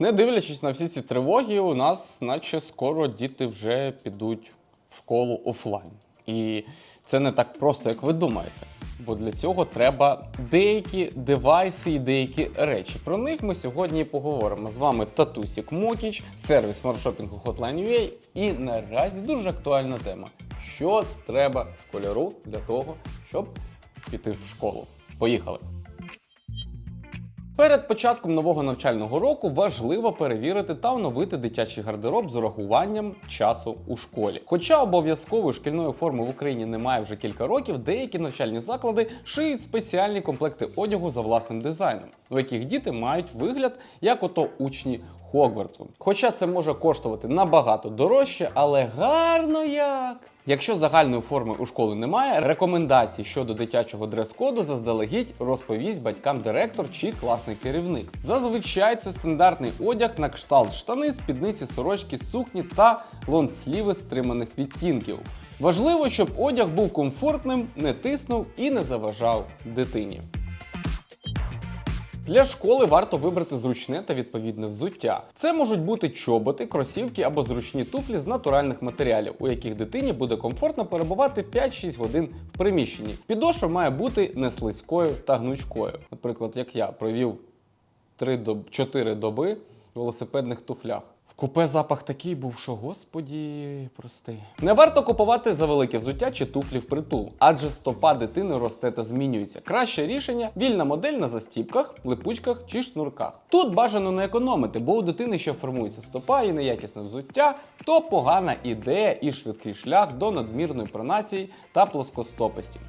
Не дивлячись на всі ці тривоги, у нас, наче скоро діти вже підуть в школу офлайн. І це не так просто, як ви думаєте. Бо для цього треба деякі девайси і деякі речі. Про них ми сьогодні поговоримо. З вами Татусік Мокіч, сервіс смартшопінгу Hotline.ua і наразі дуже актуальна тема. Що треба школяру для того, щоб піти в школу? Поїхали! Перед початком нового навчального року важливо перевірити та оновити дитячий гардероб з урахуванням часу у школі. Хоча обов'язкової шкільної форми в Україні немає вже кілька років, деякі навчальні заклади шиють спеціальні комплекти одягу за власним дизайном, у яких діти мають вигляд як ото учні Хогвартсу. Хоча це може коштувати набагато дорожче, але гарно як. Якщо загальної форми у школи немає, рекомендацій щодо дитячого дрес-коду заздалегідь розповість батькам директор чи класний керівник. Зазвичай це стандартний одяг на кшталт штани, спідниці, сорочки, сукні та лонсліви стриманих відтінків. Важливо, щоб одяг був комфортним, не тиснув і не заважав дитині. Для школи варто вибрати зручне та відповідне взуття. Це можуть бути чоботи, кросівки або зручні туфлі з натуральних матеріалів, у яких дитині буде комфортно перебувати 5-6 годин в приміщенні. Підошва має бути не слизькою та гнучкою. Наприклад, як я провів 3 доб... 4 доби в велосипедних туфлях. В купе запах такий був, що господі прости. Не варто купувати за велике взуття чи туфлі впритул, адже стопа дитини росте та змінюється. Краще рішення вільна модель на застіпках, липучках чи шнурках. Тут бажано не економити, бо у дитини ще формується стопа і неякісне взуття, то погана ідея і швидкий шлях до надмірної пронації та плоскостопості.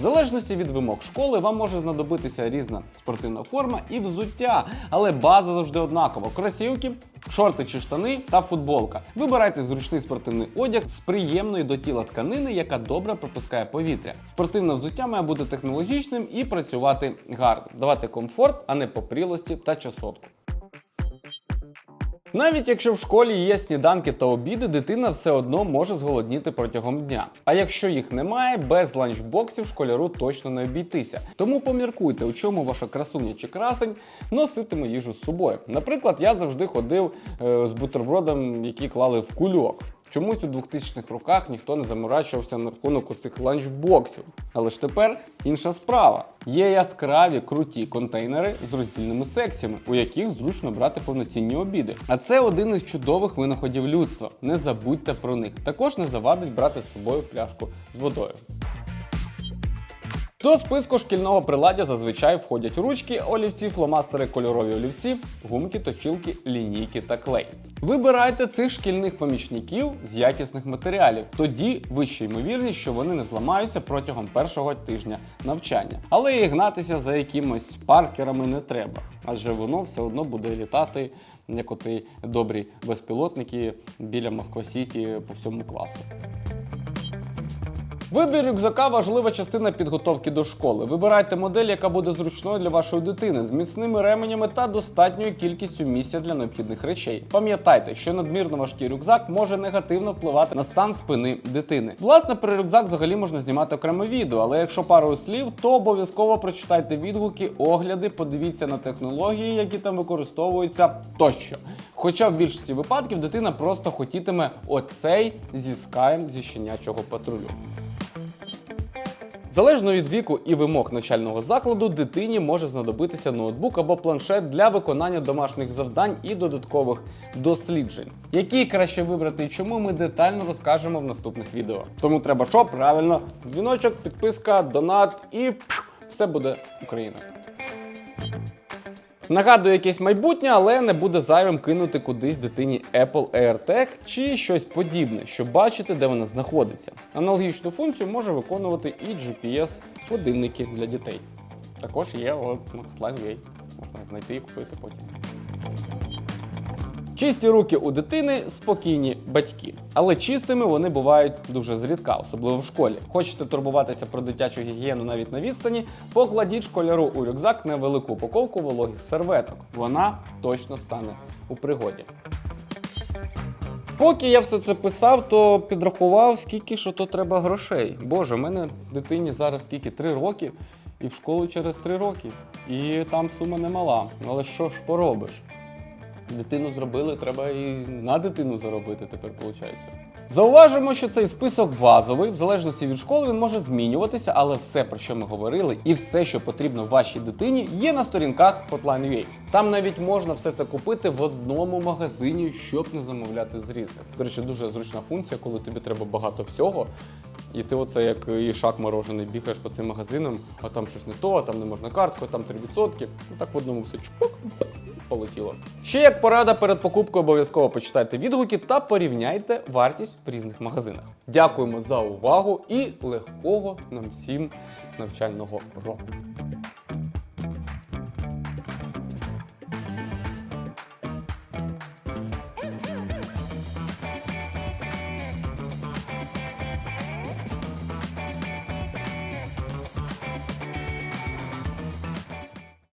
В залежності від вимог школи вам може знадобитися різна спортивна форма і взуття, але база завжди однакова: кросівки, шорти чи штани та футболка. Вибирайте зручний спортивний одяг з приємної до тіла тканини, яка добре пропускає повітря. Спортивне взуття має бути технологічним і працювати гарно, давати комфорт, а не попрілості та часотку. Навіть якщо в школі є сніданки та обіди, дитина все одно може зголодніти протягом дня. А якщо їх немає, без ланчбоксів школяру точно не обійтися. Тому поміркуйте, у чому ваша красуня чи красень носитиме їжу з собою. Наприклад, я завжди ходив е, з бутербродом, які клали в кульок. Чомусь у 2000-х роках ніхто не заморачувався на рахунок цих ланчбоксів. Але ж тепер інша справа. Є яскраві круті контейнери з роздільними секціями, у яких зручно брати повноцінні обіди. А це один із чудових винаходів людства. Не забудьте про них. Також не завадить брати з собою пляшку з водою. До списку шкільного приладдя зазвичай входять ручки, олівці, фломастери, кольорові олівці, гумки, точилки, лінійки та клей. Вибирайте цих шкільних помічників з якісних матеріалів. Тоді вища ймовірність, що вони не зламаються протягом першого тижня навчання. Але і гнатися за якимось паркерами не треба, адже воно все одно буде літати, як оті добрі безпілотники біля Москва Сіті по всьому класу. Вибір рюкзака важлива частина підготовки до школи. Вибирайте модель, яка буде зручною для вашої дитини, з міцними ременями та достатньою кількістю місця для необхідних речей. Пам'ятайте, що надмірно важкий рюкзак може негативно впливати на стан спини дитини. Власне, про рюкзак взагалі можна знімати окреме відео, але якщо парою слів, то обов'язково прочитайте відгуки, огляди, подивіться на технології, які там використовуються тощо. Хоча в більшості випадків дитина просто хотітиме оцей зі скаєм зі щенячого патрулю. Залежно від віку і вимог навчального закладу, дитині може знадобитися ноутбук або планшет для виконання домашніх завдань і додаткових досліджень. Які краще вибрати і чому ми детально розкажемо в наступних відео. Тому треба що? Правильно, дзвіночок, підписка, донат і все буде Україна. Нагадую якесь майбутнє, але не буде зайвим кинути кудись дитині Apple AirTag чи щось подібне, щоб бачити, де вона знаходиться. Аналогічну функцію може виконувати і GPS-годинники для дітей. Також є от, на Hotline.ua. Можна знайти і купити потім. Чисті руки у дитини спокійні батьки, але чистими вони бувають дуже зрідка, особливо в школі. Хочете турбуватися про дитячу гігієну навіть на відстані, покладіть школяру у рюкзак невелику упаковку вологих серветок. Вона точно стане у пригоді. Поки я все це писав, то підрахував, скільки що то треба грошей. Боже, у мене дитині зараз скільки? Три роки, і в школу через три роки. І там сума немала. Але що ж поробиш? Дитину зробили, треба і на дитину заробити тепер виходить. Зауважимо, що цей список базовий, в залежності від школи він може змінюватися, але все, про що ми говорили, і все, що потрібно вашій дитині, є на сторінках Hotline.ua. Там навіть можна все це купити в одному магазині, щоб не замовляти з різних. До речі, дуже зручна функція, коли тобі треба багато всього. І ти оце як ішак морожений бігаєш по цим магазинам, а там щось не то, а там не можна карткою, там 3%. Ну так в одному все чпок полетіло. Ще як порада перед покупкою обов'язково почитайте відгуки та порівняйте вартість в різних магазинах. Дякуємо за увагу і легкого нам всім навчального року.